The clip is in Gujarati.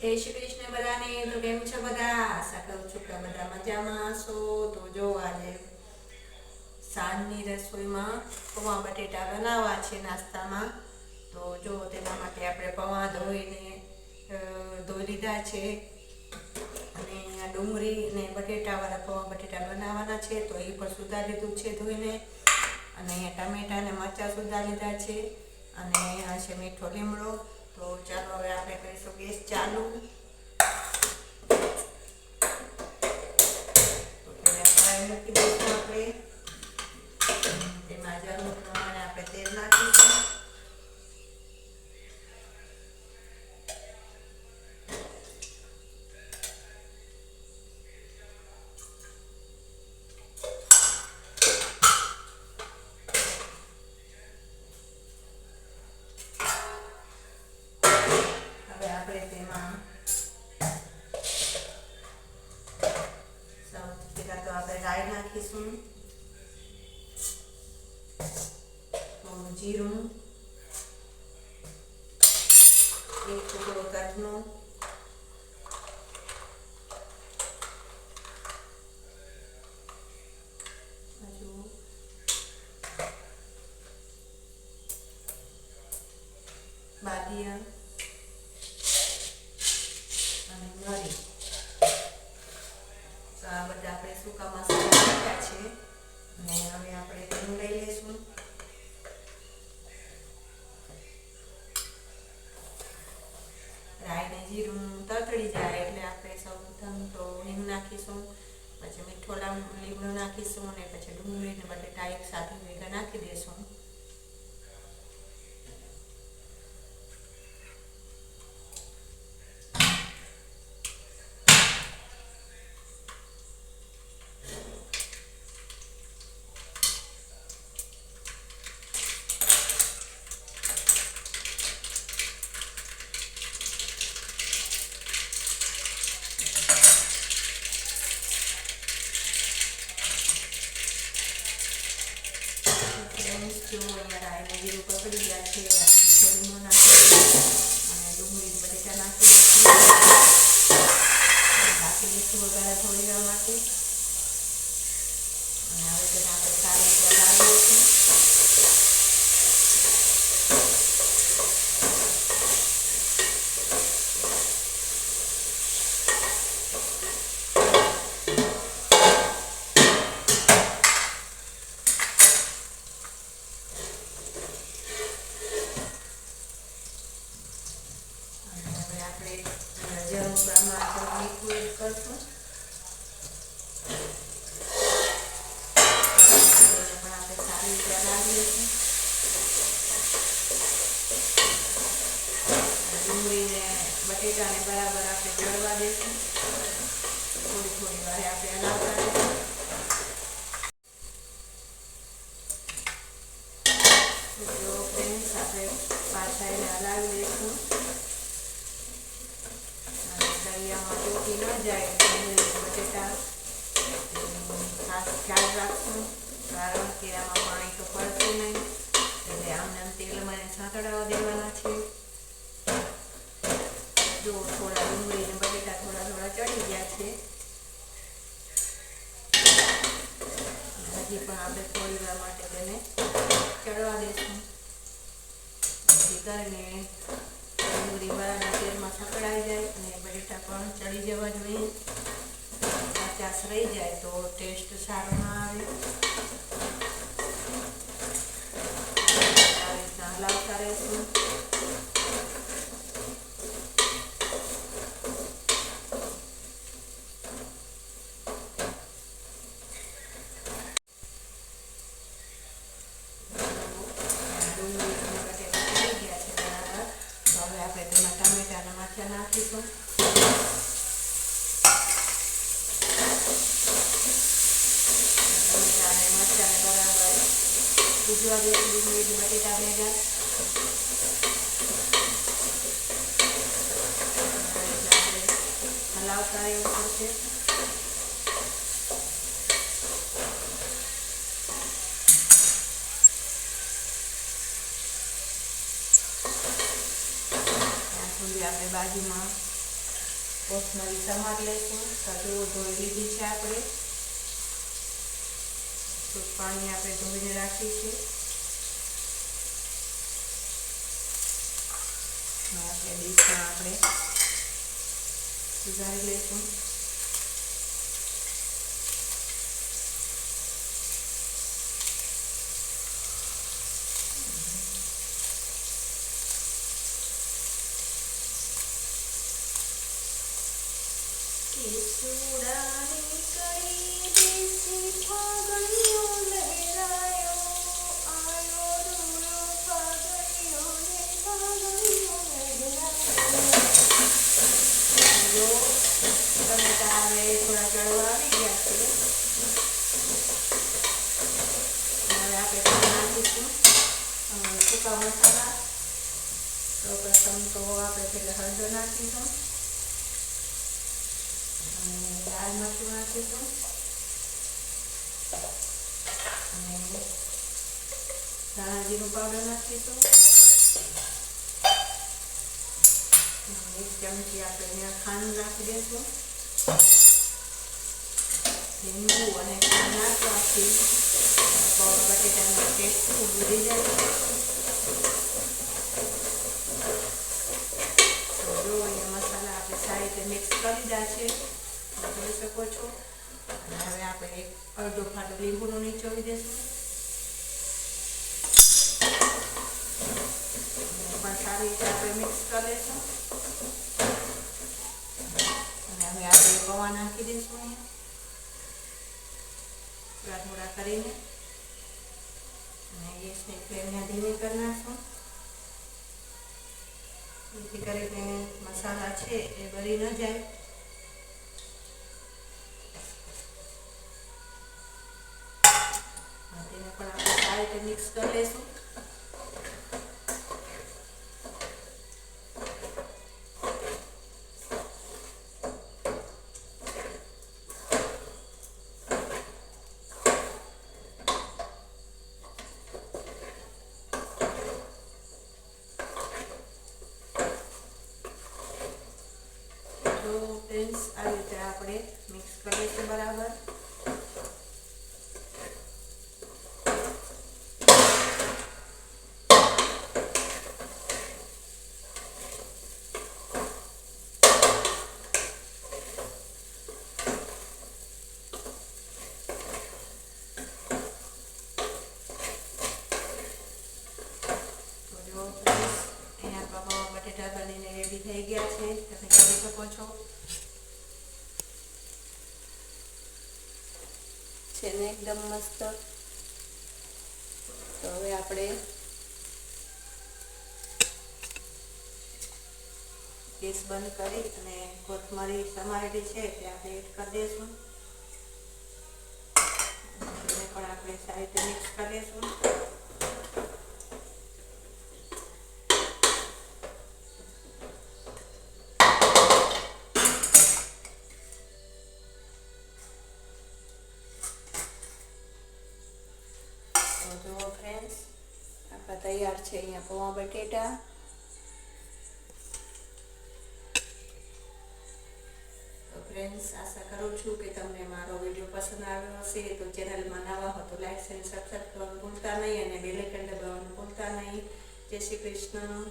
જય શ્રી કૃષ્ણ બધાને, તો કેમ છો બધા? આશા કરું છું કે બધા મજામાં હશો? તો જો આજે સાંજની રસોઈમાં પૌવા બટેટા બનાવવા છે નાસ્તામાં. તો જો તેના માટે આપણે પૌવા ધોઈને ધોઈ લીધા છે. અને આ ડુંગળી અને બટેટાવાળા પૌવા બટેટા બનાવવાના છે, તો એ પણ સુધારી લીધું છે ધોઈને. અને ટમેટા અને મરચાં સુધારી લીધા છે. અને આ છે મીઠો લીમડો. તો ચાલો હવે આપણે કરીશું ગેસ ચાલુ રાઈ નાખીશું થોડું જીરું એક ટુકડો તજનો હજુ બાદિયા અને મરી તો આ બધા આપણે સૂકા મસાલા રાઈ ને જીરું તતડી જાય એટલે આપણે સૌ પ્રથમ તો હિંગ નાખીશું, પછી મીઠો લામ- લીમડો નાખીશું અને પછી ડુંગળી ને બટેટા એક સાથે ભેગા નાખી દઈશું ફ્રેન્ડ્સ જો અહીંયા રાઈને જીરું પકડી ગયા છે આપણે થોડું લીંબુ નાખી અને ડુંગળી ને બટેટા નાખી દઈશું નાખી દઈશું થોડી વાર માટે અને હવે તેને આપણે સારી રીતે હલાવી દઈશું અને હવે આપણે જરૂર પ્રમાણે થોડું મીઠું એડ કરશું તેને પણ આપણે સારી રીતે હલાવી લઈશું અને ડુંગળીને બટેટાને બરાબર આપણે ચડવા દઈશું થોડી થોડી વારે આપણે હલાવતા રહીશું તો જો ફ્રેન્ડ્સ આપણે પાછા એને હલાવી લઈશું દરિયામાં ચોટી ન જાય બટેટા ખાસ ખ્યાલ રાખશું, કારણ કે આમાં પાણી તો પડશે નહીં. એટલે આમને આમ તેલમાં એને સાંતળાવા દેવાના છે જો થોડા ડુંગળી ને બટેટા થોડા થોડા ચડી ગયા છે હજી પણ આપણે થોડી વાર માટે તેને ચડવા દઈશું કરીને ડુંગળી બરાબર તેલમાં સકડાઈ જાય અને બટેટા પણ ચડી જવા જોઈએ. ચાસ રહી જાય તો ટેસ્ટ સારો ના આવે. હલાવતા રહેશું ડુંગળી અને બટેટા થઈ ગયા છે બરાબર તો હવે આપણે તેમાં ટામેટા અને મરચાં નાખીશું મરચાંને બરાબર ભૂજવા દઈશું ડુંગળી બટેટા ભેગા હલાવતા રહેવું પડશે આપણે બાજુમાં કોથમરી સમાર લઈશું કાજુ ધોઈ લીધી છે આપણે. પાણી આપણે ધોઈને રાખી છે આપણે ડીશમાં આપણે સુધારી લઈશું કેસુડાની કળી દેશી ફાગણીઓ લહેરાયો આયો રૂડો ફાગણીઓ ને ફાગણીઓ લહેરાયો જો ટમેટા હવે થોડા ચડવા આવી ગયા છે હવે આપણે તેમાં નાખીશું અ, સૂકા મસાલા તો પ્રથમ તો આપણે પહેલાં હળદર નાખીશું અને લાલ મરચું નાખીશું અને ધાણા જીરું પાવડર નાખીશું એક ચમચી આપણે અહીંયા ખાંડ નાખી દઈશું લીંબુ અને ખાંડ નાખવાથી બટેટાનો ટેસ્ટ ખૂબ વધી જાય છે તો જો અહીંયા મસાલા આપણે સારી રીતે મિક્સ કરી દીધા છે તમે જોઈ શકો છો અને હવે આપણે એક અડધો ફાટો લીંબુનો નીચોવી દઈશું એને પણ સારી રીતે આપણે મિક્સ કરી લઈશું અને હવે આપણે પૌવા નાખી દઈશું અહીંયા. થોડા થોડા કરીને અને ગેસની ફ્લેમને ધીમી કરી નાખશું. જેથી કરીને મસાલા છે એ બળી ન જાય. તેને પણ આપણે સારી રીતે મિક્સ કરી લઈશું તો ફ્રેન્ડ્સ આ આપણે મિક્સ કરી છીએ બરાબર. બટેટા બનીને રેડી થઈ ગયા છે. તમે કરી શકો છો. છે ને એકદમ મસ્ત. તો હવે આપણે ગેસ બંધ કરી અને કોથમરી સમારેલી છે તે આપણે એડ કરી દઈશું એને પણ આપણે સારી રીતે મિક્સ કરી દઈશું છે અહીંયા પૌવા બટેટા. તો ફ્રેન્ડ્સ આશા કરું છું કે તમને મારો વીડિયો પસંદ આવ્યો હશે. તો ચેનલમાં નવા હો તો લાઈક અને સબસ્ક્રાઈબ કરવાનું ભૂલતા નહીં અને બેલેકન દબાવવાનું ભૂલતા નહીં. જય શ્રી કૃષ્ણ.